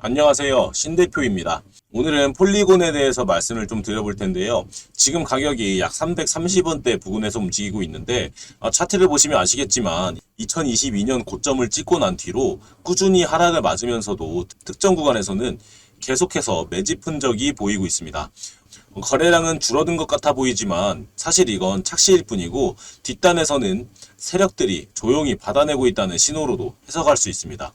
안녕하세요. 신 대표입니다. 오늘은 폴리곤에 대해서 말씀을 좀 드려볼 텐데요. 지금 가격이 약 330원대 부근에서 움직이고 있는데 아, 차트를 보시면 아시겠지만 2022년 고점을 찍고 난 뒤로 꾸준히 하락을 맞으면서도 특정 구간에서는 계속해서 매집 흔적이 보이고 있습니다. 거래량은 줄어든 것 같아 보이지만 사실 이건 착시일 뿐이고 뒷단에서는 세력들이 조용히 받아내고 있다는 신호로도 해석할 수 있습니다.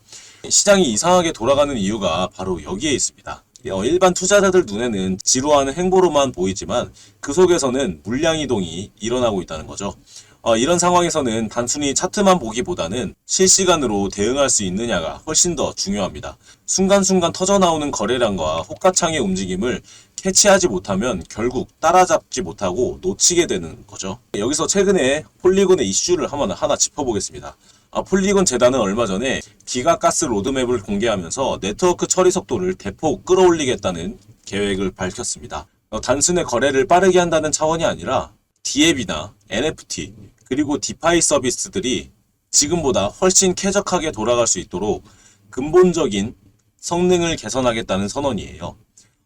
시장이 이상하게 돌아가는 이유가 바로 여기에 있습니다. 어, 일반 투자자들 눈에는 지루한 행보로만 보이지만 그 속에서는 물량 이동이 일어나고 있다는 거죠. 어, 이런 상황에서는 단순히 차트만 보기보다는 실시간으로 대응할 수 있느냐가 훨씬 더 중요합니다. 순간순간 터져나오는 거래량과 호가창의 움직임을 캐치하지 못하면 결국 따라잡지 못하고 놓치게 되는 거죠. 여기서 최근에 폴리곤의 이슈를 한번 하나 짚어보겠습니다. 아, 폴리곤 재단은 얼마 전에 기가가스 로드맵을 공개하면서 네트워크 처리 속도를 대폭 끌어올리겠다는 계획을 밝혔습니다. 어, 단순히 거래를 빠르게 한다는 차원이 아니라 디앱이나 NFT 그리고 디파이 서비스들이 지금보다 훨씬 쾌적하게 돌아갈 수 있도록 근본적인 성능을 개선하겠다는 선언이에요.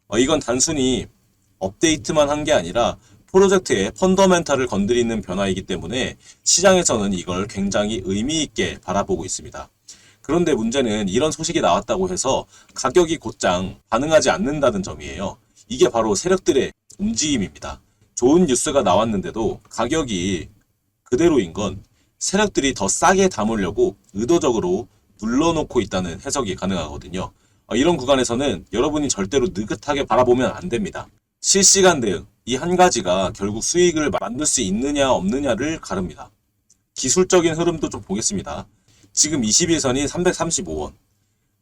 어, 이건 단순히 업데이트만 한 게 아니라 프로젝트의 펀더멘탈을 건드리는 변화이기 때문에 시장에서는 이걸 굉장히 의미 있게 바라보고 있습니다. 그런데 문제는 이런 소식이 나왔다고 해서 가격이 곧장 반응하지 않는다는 점이에요. 이게 바로 세력들의 움직임입니다. 좋은 뉴스가 나왔는데도 가격이 그대로인 건 세력들이 더 싸게 담으려고 의도적으로 눌러놓고 있다는 해석이 가능하거든요. 어, 이런 구간에서는 여러분이 절대로 느긋하게 바라보면 안 됩니다. 실시간 대응, 이 한 가지가 결국 수익을 만들 수 있느냐 없느냐를 가릅니다. 기술적인 흐름도 좀 보겠습니다. 지금 21선이 335원,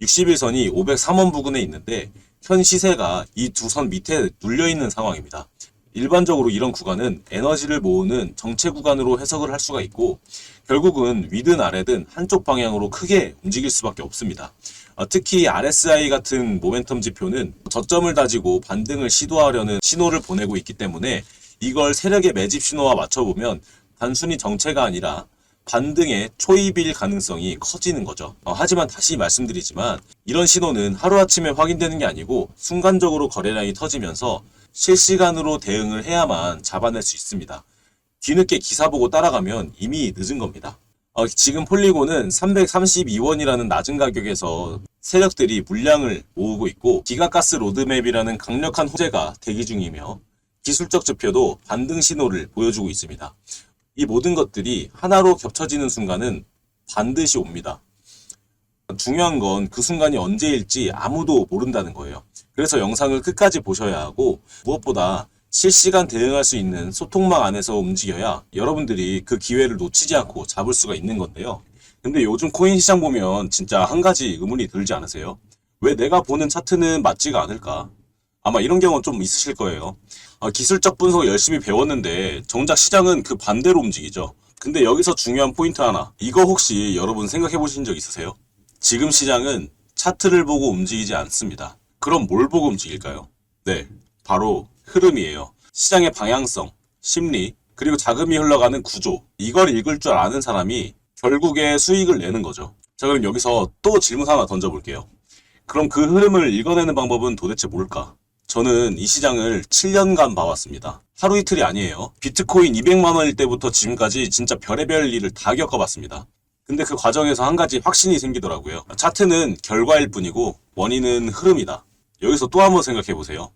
61선이 503원 부근에 있는데 현 시세가 이 두 선 밑에 눌려 있는 상황입니다. 일반적으로 이런 구간은 에너지를 모으는 정체 구간으로 해석을 할 수가 있고 결국은 위든 아래든 한쪽 방향으로 크게 움직일 수밖에 없습니다. 어, 특히 RSI 같은 모멘텀 지표는 저점을 다지고 반등을 시도하려는 신호를 보내고 있기 때문에 이걸 세력의 매집 신호와 맞춰보면 단순히 정체가 아니라 반등의 초입일 가능성이 커지는 거죠. 어, 하지만 다시 말씀드리지만 이런 신호는 하루아침에 확인되는 게 아니고 순간적으로 거래량이 터지면서 실시간으로 대응을 해야만 잡아낼 수 있습니다. 뒤늦게 기사 보고 따라가면 이미 늦은 겁니다. 어, 지금 폴리곤은 332원이라는 낮은 가격에서 세력들이 물량을 모으고 있고 기가가스 로드맵이라는 강력한 호재가 대기 중이며 기술적 지표도 반등 신호를 보여주고 있습니다. 이 모든 것들이 하나로 겹쳐지는 순간은 반드시 옵니다. 중요한 건 그 순간이 언제일지 아무도 모른다는 거예요. 그래서 영상을 끝까지 보셔야 하고 무엇보다 실시간 대응할 수 있는 소통망 안에서 움직여야 여러분들이 그 기회를 놓치지 않고 잡을 수가 있는 건데요. 근데 요즘 코인 시장 보면 진짜 한 가지 의문이 들지 않으세요? 왜 내가 보는 차트는 맞지가 않을까? 아마 이런 경우 좀 있으실 거예요. 아, 기술적 분석 열심히 배웠는데 정작 시장은 그 반대로 움직이죠. 근데 여기서 중요한 포인트 하나. 이거 혹시 여러분 생각해 보신 적 있으세요? 지금 시장은 차트를 보고 움직이지 않습니다. 그럼 뭘 보고 움직일까요? 네, 바로 흐름이에요. 시장의 방향성, 심리, 그리고 자금이 흘러가는 구조. 이걸 읽을 줄 아는 사람이 결국에 수익을 내는 거죠. 자, 그럼 여기서 또 질문 하나 던져볼게요. 그럼 그 흐름을 읽어내는 방법은 도대체 뭘까? 저는 이 시장을 7년간 봐왔습니다. 하루 이틀이 아니에요. 비트코인 200만 원일 때부터 지금까지 진짜 별의별 일을 다 겪어봤습니다. 근데 그 과정에서 한 가지 확신이 생기더라고요. 차트는 결과일 뿐이고 원인은 흐름이다. 여기서 또 한번 생각해 보세요.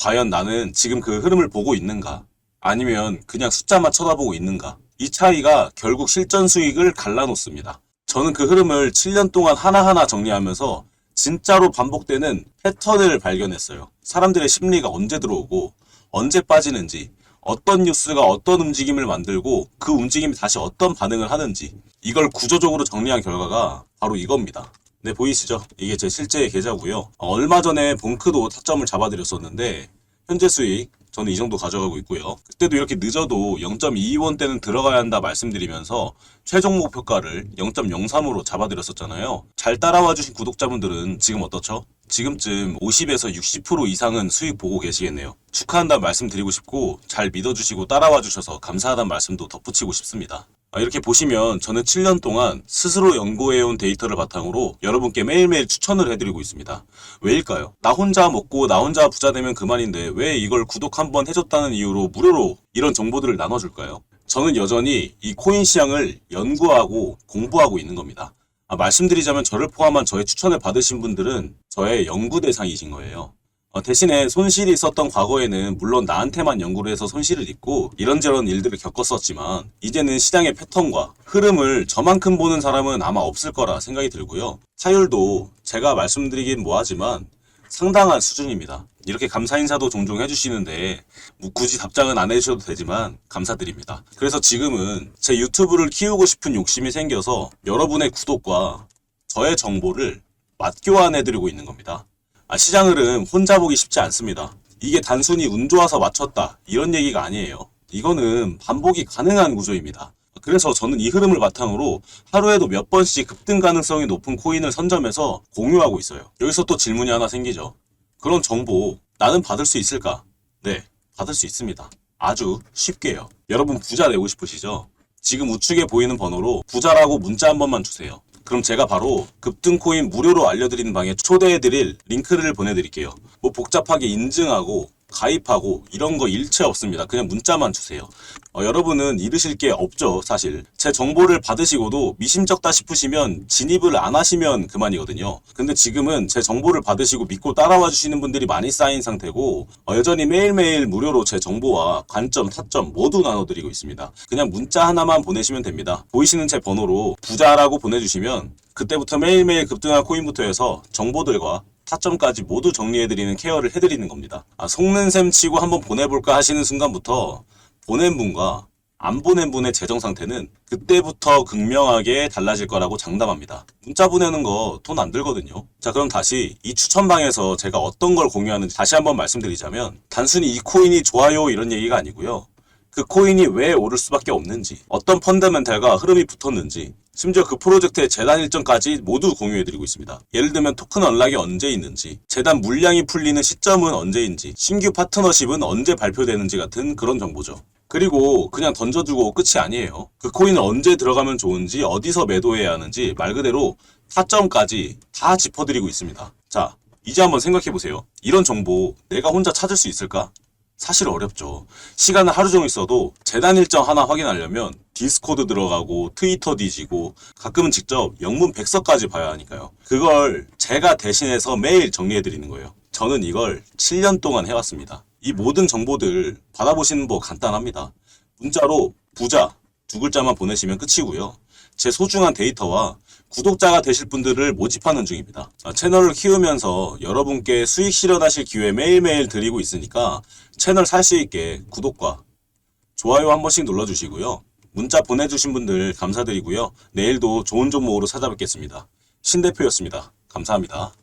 과연 나는 지금 그 흐름을 보고 있는가? 아니면 그냥 숫자만 쳐다보고 있는가? 이 차이가 결국 실전 수익을 갈라놓습니다. 저는 그 흐름을 7년 동안 하나하나 정리하면서 진짜로 반복되는 패턴을 발견했어요. 사람들의 심리가 언제 들어오고 언제 빠지는지 어떤 뉴스가 어떤 움직임을 만들고 그 움직임이 다시 어떤 반응을 하는지 이걸 구조적으로 정리한 결과가 바로 이겁니다. 네, 보이시죠? 이게 제 실제 계좌고요. 얼마 전에 봉크도 타점을 잡아드렸었는데 현재 수익 저는 이 정도 가져가고 있고요. 그때도 이렇게 늦어도 0.22원대는 들어가야 한다 말씀드리면서 최종 목표가를 0.03으로 잡아드렸었잖아요. 잘 따라와 주신 구독자분들은 지금 어떻죠? 지금쯤 50에서 60% 이상은 수익 보고 계시겠네요. 축하한다는 말씀 드리고 싶고 잘 믿어주시고 따라와 주셔서 감사하다는 말씀도 덧붙이고 싶습니다. 아, 이렇게 보시면 저는 7년 동안 스스로 연구해온 데이터를 바탕으로 여러분께 매일매일 추천을 해드리고 있습니다. 왜일까요? 나 혼자 먹고 나 혼자 부자 되면 그만인데 왜 이걸 구독 한번 해줬다는 이유로 무료로 이런 정보들을 나눠줄까요? 저는 여전히 이 코인 시장을 연구하고 공부하고 있는 겁니다. 아, 말씀드리자면 저를 포함한 저의 추천을 받으신 분들은 저의 연구 대상이신 거예요. 어, 대신에 손실이 있었던 과거에는 물론 나한테만 연구를 해서 손실을 입고 이런저런 일들을 겪었었지만 이제는 시장의 패턴과 흐름을 저만큼 보는 사람은 아마 없을 거라 생각이 들고요. 타율도 제가 말씀드리긴 뭐하지만 상당한 수준입니다. 이렇게 감사 인사도 종종 해주시는데 뭐 굳이 답장은 안 해주셔도 되지만 감사드립니다. 그래서 지금은 제 유튜브를 키우고 싶은 욕심이 생겨서 여러분의 구독과 저의 정보를 맞교환해드리고 있는 겁니다. 아, 시장 흐름 혼자 보기 쉽지 않습니다. 이게 단순히 운 좋아서 맞췄다 이런 얘기가 아니에요. 이거는 반복이 가능한 구조입니다. 그래서 저는 이 흐름을 바탕으로 하루에도 몇 번씩 급등 가능성이 높은 코인을 선점해서 공유하고 있어요. 여기서 또 질문이 하나 생기죠. 그런 정보 나는 받을 수 있을까? 네, 받을 수 있습니다. 아주 쉽게요. 여러분 부자 되고 싶으시죠? 지금 우측에 보이는 번호로 부자라고 문자 한 번만 주세요. 그럼 제가 바로 급등 코인 무료로 알려드리는 방에 초대해드릴 링크를 보내드릴게요. 뭐 복잡하게 인증하고 가입하고 이런 거 일체 없습니다. 그냥 문자만 주세요. 어, 여러분은 잃으실 게 없죠, 사실. 제 정보를 받으시고도 미심쩍다 싶으시면 진입을 안 하시면 그만이거든요. 근데 지금은 제 정보를 받으시고 믿고 따라와 주시는 분들이 많이 쌓인 상태고 어, 여전히 매일매일 무료로 제 정보와 관점, 타점 모두 나눠드리고 있습니다. 그냥 문자 하나만 보내시면 됩니다. 보이시는 제 번호로 부자라고 보내주시면 그때부터 매일매일 급등할 코인부터 해서 정보들과 타점까지 모두 정리해드리는 케어를 해드리는 겁니다. 아, 속는 셈 치고 한번 보내볼까 하시는 순간부터 보낸 분과 안 보낸 분의 재정 상태는 그때부터 극명하게 달라질 거라고 장담합니다. 문자 보내는 거 돈 안 들거든요. 자, 그럼 다시 이 추천방에서 제가 어떤 걸 공유하는지 다시 한번 말씀드리자면 단순히 이 코인이 좋아요 이런 얘기가 아니고요. 그 코인이 왜 오를 수밖에 없는지, 어떤 펀더멘탈과 흐름이 붙었는지, 심지어 그 프로젝트의 재단 일정까지 모두 공유해드리고 있습니다. 예를 들면 토큰 언락이 언제 있는지, 재단 물량이 풀리는 시점은 언제인지, 신규 파트너십은 언제 발표되는지 같은 그런 정보죠. 그리고 그냥 던져두고 끝이 아니에요. 그 코인을 언제 들어가면 좋은지, 어디서 매도해야 하는지 말 그대로 타점까지 다 짚어드리고 있습니다. 자, 이제 한번 생각해보세요. 이런 정보 내가 혼자 찾을 수 있을까? 사실 어렵죠. 시간을 하루 종일 써도 재단 일정 하나 확인하려면 디스코드 들어가고 트위터 뒤지고 가끔은 직접 영문 백서까지 봐야 하니까요. 그걸 제가 대신해서 매일 정리해 드리는 거예요. 저는 이걸 7년 동안 해왔습니다. 이 모든 정보들 받아보시는 법 간단합니다. 문자로 부자 두 글자만 보내시면 끝이고요. 제 소중한 데이터와 구독자가 되실 분들을 모집하는 중입니다. 아, 채널을 키우면서 여러분께 수익 실현하실 기회 매일매일 드리고 있으니까 채널 살 수 있게 구독과 좋아요 한 번씩 눌러주시고요. 문자 보내주신 분들 감사드리고요. 내일도 좋은 종목으로 찾아뵙겠습니다. 신 대표였습니다. 감사합니다.